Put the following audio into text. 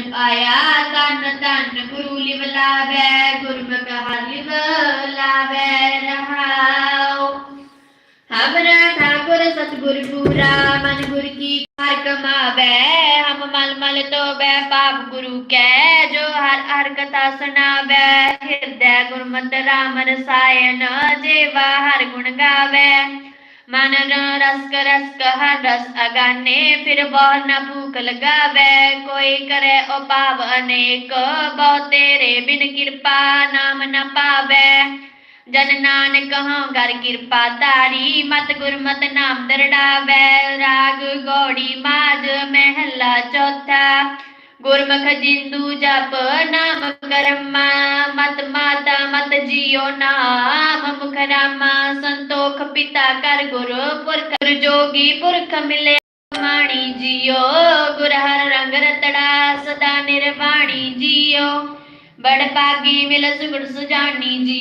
जन्म आया तन गुरु लिव लावे गुरमुख हरिव लावे हमरा ठाकुर सतगुर पूरा मन गुर की हर कमावे। हम मल मल तो बै पाप गुरु के, जो हर हर कथा सुनावे। हृदय गुरमत राम रसायन जेवा हर गुण गावे। मानन रस रस कहन रस अगाने फिर बह न भूख लगावे कोई करे उपाव अनेक बहु तेरे बिन कृपा नाम न पावे जन नान कहो घर कृपा तारी मत गुर मत नाम दरडावे राग गौड़ी माज महला चौथा गुरमुख जिंदु जप नाम करमा मत माता मत जियो नाम मुख रामा ਪਿਤਾ ਕਰ ਗੁਰ, ਪੁਰਖ ਜੋਗੀ, ਪੁਰਖ ਮਿਲੇ ਮਾਣੀ ਜਿਓ। ਗੁਰ ਹਰ ਰੰਗ ਰਤੜਾ, ਸਦਾ ਨਿਰਵਾਣੀ ਜੀਓ। ਬੜ ਪਾਗੀ ਮਿਲ ਸੁਗੜ ਸੁਜਾਨੀ ਜੀਓ।